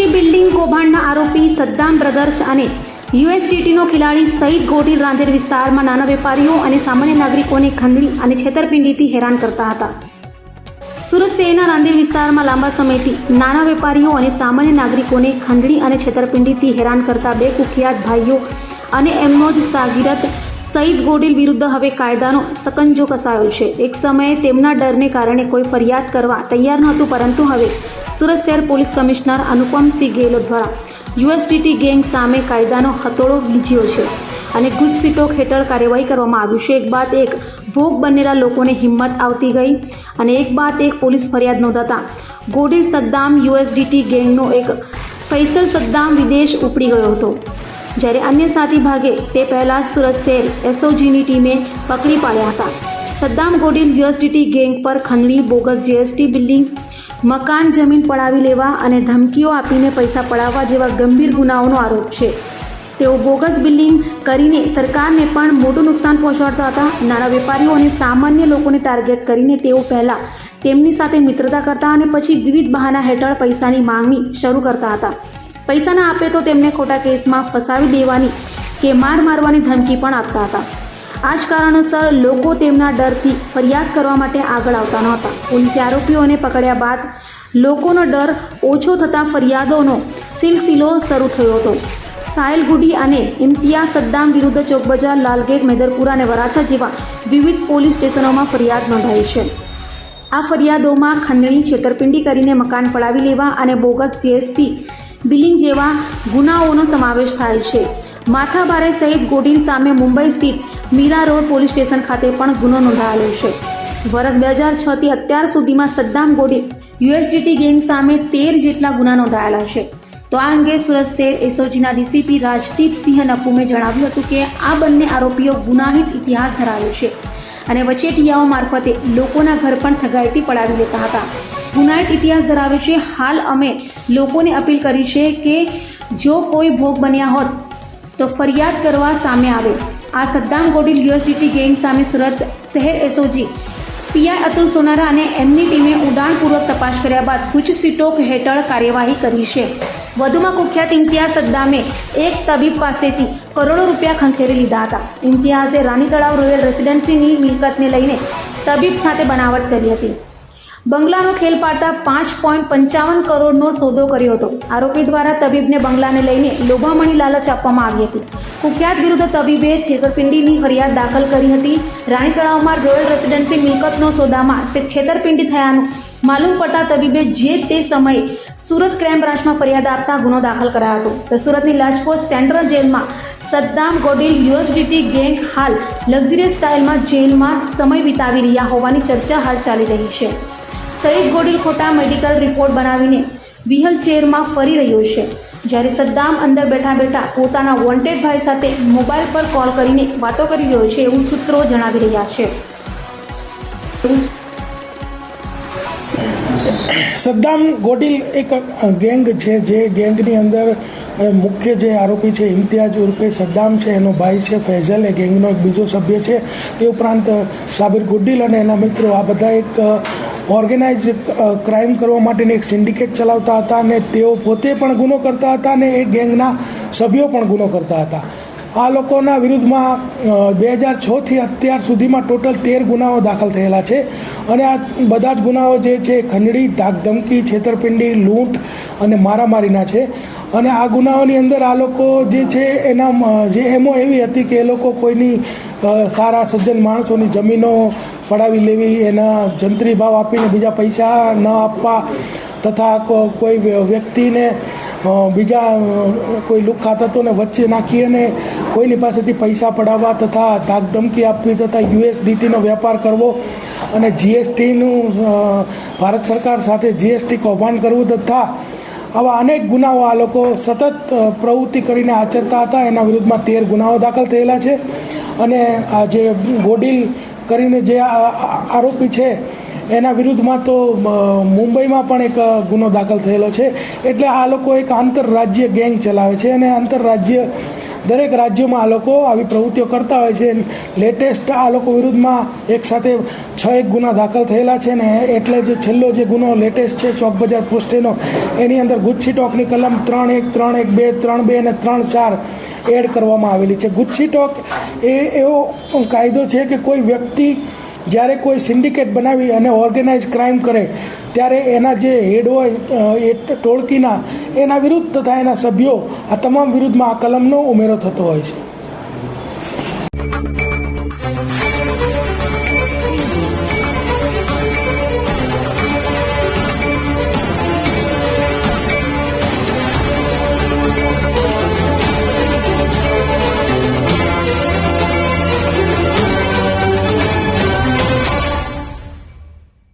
GST building કૌભાંડના આરોપી Saddam brothers અને યુએસડીટીનો ખેલાડી સહિત ગોટીલ રાંદેર વિસ્તારમાં નાના વેપારીઓ અને સામાન્ય નાગરિકોને ખંડણી અને છેતરપિંડીથી હેરાન કરતા હતા. સુરત શહેરના રાંદેર વિસ્તારમાં લાંબા સમયથી નાના વેપારીઓ અને સામાન્ય નાગરિકોને ખંડણી અને છેતરપિંડીથી હેરાન કરતા બે કુખ્યાત ભાઈઓ અને એમનો જ સાગીરત સઈદ ગોડિલ વિરુદ્ધ હવે કાયદાનો સકંજો કસાયો છે. એક સમયે તેમના ડરને કારણે કોઈ ફરિયાદ કરવા તૈયાર નહોતું, પરંતુ હવે સુરત શહેર પોલીસ કમિશનર અનુપમસિંહ ગેહલોત દ્વારા યુએસડીટી ગેંગ સામે કાયદાનો હથોડો લીધ્યો છે અને ગુસ્સીટોક હેઠળ કાર્યવાહી કરવામાં આવ્યું છે. એક બાદ એક ભોગ બનેલા લોકોને હિંમત આવતી ગઈ અને એક બાદ એક પોલીસ ફરિયાદ નોંધાતા ગોડિલ સદ્દામ યુએસડીટી ગેંગનો એક ફૈસલ સદ્દામ વિદેશ ઉપડી ગયો હતો. જ્યારે અન્ય સાથી ભાગે તે પહેલા સુરત શહેર એસઓજીની ટીમે પકડી પાડ્યા હતા. સદ્દામ ગોડિલ યુએસડીટી ગેંગ પર ખંડણી, બોગસ જીએસટી બિલ્ડિંગ, મકાન જમીન પડાવી લેવા અને ધમકીઓ આપીને પૈસા પડાવવા જેવા ગંભીર ગુનાઓનો આરોપ છે. તેઓ બોગસ બિલ્ડિંગ કરીને સરકારને પણ મોટું નુકસાન પહોંચાડતા હતા. નાના વેપારીઓ અને સામાન્ય લોકોને ટાર્ગેટ કરીને તેઓ પહેલાં તેમની સાથે મિત્રતા કરતા અને પછી વિવિધ બહાના હેઠળ પૈસાની માંગણી શરૂ કરતા હતા. પૈસા ના આપે તો તેમને ખોટા કેસમાં ફસાવી દેવાની કે માર મારવાની ધમકી પણ આપતા હતા. આ જ કારણોસર લોકો તેમના ડરથી ફરિયાદ કરવા માટે આગળ આવતા નહોતા. પોલીસે આરોપીઓને પકડ્યા બાદ લોકોનો ડર ઓછો થતાં ફરિયાદોનો સિલસિલો શરૂ થયો હતો. સાયલ ગુડી અને ઇમ્તિયાઝ સદ્દામ વિરુદ્ધ ચોકબજાર, લાલગેટ, મેદરપુરા અને વરાછા જેવા વિવિધ પોલીસ સ્ટેશનોમાં ફરિયાદ નોંધાઈ છે. આ ફરિયાદોમાં ખંડણી, છેતરપિંડી કરીને મકાન પડાવી લેવા અને બોગસ જીએસટી બિલિંગ જેવા ગુનાઓનો સમાવેશ થાય છે. માથાભારે સહિત ગોડીન સામે મુંબઈ સ્થિત મીરા રોડ પોલીસ સ્ટેશન ખાતે પણ ગુનો નોંધાયેલો છે. વર્ષ બે હજાર છથી અત્યાર સુધીમાં સદ્દામ ગોડી યુએસડીટી ગેંગ સામે તેર જેટલા ગુના નોંધાયેલા છે. તો આ અંગે સુરત શહેર એસઓજીના ડીસીપી રાજદીપસિંહ નકુમે જણાવ્યું હતું કે આ બંને આરોપીઓ ગુનાહિત ઇતિહાસ ધરાવે છે. અને વચેટિયાઓ મારફતે લોકોના ઘર પણ ઠગાઈથી પડાવી લેતા હતા. ગુનાહિત ઇતિહાસ ધરાવે છે. હાલ અમે લોકોને અપીલ કરી છે કે જો કોઈ ભોગ બન્યા હોત તો ફરિયાદ કરવા સામે આવે. આ સદ્દામ ગોડિલ યુએસડીટી ગેંગ સામે સુરત શહેર એસઓજી પીઆઈ અતુલ સોનારા અને એમની ટીમે ઉડાણપૂર્વક તપાસ કર્યા બાદ ગુજસીટોક હેઠળ કાર્યવાહી કરી છે. વધુમાં કુખ્યાત ઇમ્તિયાઝ સદ્દામે એક તબીબ પાસેથી કરોડો રૂપિયા ખંખેરી લીધા હતા. ઇમ્તિયાઝે રાની તળાવ રોયલ રેસિડેન્સીની મિલકતને લઈને તબીબ સાથે બનાવટ કરી હતી. બંગલાનો ખેલ પાડતા પાંચ પોઈન્ટ પંચાવન કરોડનો સોદો કર્યો હતો. આરોપી દ્વારા તબીબને બંગલાને લઈને લોભામણી લાલચ આપવામાં આવી હતી. કુખ્યાત વિરુદ્ધ તબીબે છેતરપિંડીની ફરિયાદ દાખલ કરી હતી. રાણી તળાવમાં રોયલ રેસિડેન્સી મિલકતનો સોદામાં છેતરપિંડી થયાનું માલુમ પડતા તબીબે જે તે સમયે સુરત ક્રાઇમ બ્રાન્ચમાં ફરિયાદ આપતા ગુનો દાખલ કરાયો હતો. તો સુરતની લાજપોટ સેન્ટ્રલ જેલમાં સદ્દામ ગોડિલ યુએસડીટી ગેંગ હાલ લક્ઝરિયસ સ્ટાઇલમાં જેલમાં સમય વિતાવી રહ્યા હોવાની ચર્ચા હાલ ચાલી રહી છે. સઈદ ગોડિલ ખોટા મેડિકલ રિપોર્ટ બનાવીને વ્હીલચેરમાં ફરી રહ્યો છે. જ્યારે સદ્દામ અંદર બેઠા બેઠા પોતાના વોન્ટેડ ભાઈ સાથે મોબાઈલ પર કોલ કરીને વાતો કરી રહ્યો છે એવું સૂત્રો જણાવી રહ્યા છે. સદ્દામ ગોડિલ એક ગેંગ છે જે ગેંગની અંદર મુખ્ય જે આરોપી છે ઇમ્તિયાજ ઉર્ફે સદ્દામ છે, એનો ભાઈ છે ફૈઝલ, એ ગેંગનો એક બીજો સભ્ય છે. તે ઉપરાંત સાબિર ગુડિલ અને એના મિત્રો આ બધા એક ઓર્ગેનાઇઝ ક્રાઇમ કરવા માટેની એક સિન્ડિકેટ ચલાવતા હતા અને તેઓ પોતે પણ ગુનો કરતા હતા અને એ ગેંગના સભ્યો પણ ગુનો કરતા હતા. આ લોકોના વિરુદ્ધમાં બે હજાર છથી અત્યાર સુધીમાં ટોટલ તેર ગુનાઓ દાખલ થયેલા છે. અને આ બધા જ ગુનાઓ જે છે, ખંડણી, ધાકધમકી, છેતરપિંડી, લૂંટ અને મારામારીના છે. અને આ ગુનાઓની અંદર આ લોકો જે છે, એના જે એમો એવી હતી કે એ લોકો કોઈની સારા સજ્જન માણસોની જમીનો પડાવી લેવી, એના જંત્રી ભાવ આપીને બીજા પૈસા ન આપવા તથા કોઈ વ્યક્તિને બીજા કોઈ લુખ્ખા તત્વોને વચ્ચે નાખી અને કોઈની પાસેથી પૈસા પડાવવા તથા ધાકધમકી આપવી તથા યુએસડીટીનો વેપાર કરવો અને જીએસટીનું ભારત સરકાર સાથે જીએસટી કૌભાંડ કરવું તથા આવા અનેક ગુનાઓ આ લોકો સતત પ્રવૃત્તિ કરીને આચરતા હતા. એના વિરુદ્ધમાં તેર ગુનાઓ દાખલ થયેલા છે. અને આ જે ગોડિલ કરીને જે આરોપી છે, એના વિરુદ્ધમાં તો મુંબઈમાં પણ એક ગુનો દાખલ થયેલો છે. એટલે આ લોકો એક આંતરરાજ્ય ગેંગ ચલાવે છે અને આંતરરાજ્ય દરેક રાજ્યોમાં આ લોકો આવી પ્રવૃત્તિઓ કરતા હોય છે. લેટેસ્ટ આ લોકો વિરુદ્ધમાં એક સાથે છ એક ગુના દાખલ થયેલા છે ને એટલે જે છેલ્લો જે ગુનો લેટેસ્ટ છે, ચોક બજાર પોસ્ટેનો, એની અંદર ગુચ્છી ટોકની કલમ ત્રણ એક ત્રણ એક બે, ત્રણ બે અને ત્રણ ચાર એડ કરવામાં આવેલી છે. ગુચ્છી ટોક એ એવો કાયદો છે કે કોઈ વ્યક્તિ જ્યારે કોઈ સિન્ડિકેટ બનાવી અને ઓર્ગેનાઇઝ ક્રાઇમ કરે, ત્યારે એના જે હેડ હોય એ ટોળકીના, એના વિરુદ્ધ તથા એના સભ્યો આ તમામ વિરુદ્ધમાં આ કલમનો ઉમેરો થતો હોય છે.